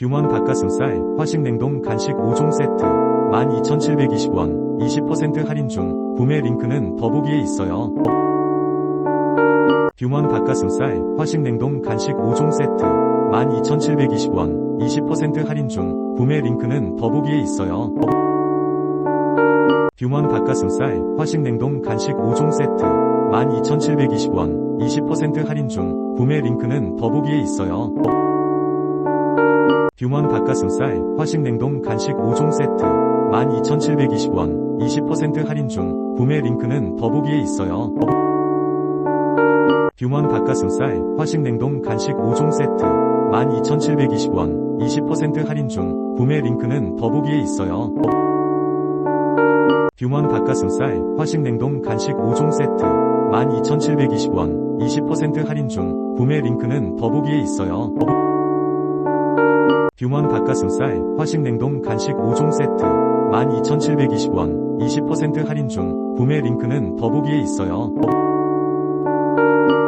뷰먼 닭가슴살, 화식 냉동 간식 5종 세트, 12,720원, 20% 할인 중, 구매 링크는 더보기에 있어요. 뷰먼 닭가슴살, 화식 냉동 간식 5종 세트, 12,720원, 20% 할인 중, 구매 링크는 더보기에 있어요. 뷰먼 닭가슴살, 화식 냉동 간식 5종 세트, 12,720원, 20% 할인 중, 구매 링크는 더보기에 있어요. 뷰먼 닭가슴살, 화식 냉동 간식 5종 세트, 12,720원, 20% 할인 중, 구매 링크는 더보기에 있어요. 뷰먼 닭가슴살, 화식 냉동 간식 5종 세트, 12,720원, 20% 할인 중, 구매 링크는 더보기에 있어요. 뷰먼 닭가슴살, 화식 냉동 간식 5종 세트, 12,720원, 20% 할인 중, 구매 링크는 더보기에 있어요. 뷰먼 닭가슴살, 화식 냉동 간식 5종 세트, 12,720원, 20% 할인 중, 구매 링크는 더보기에 있어요.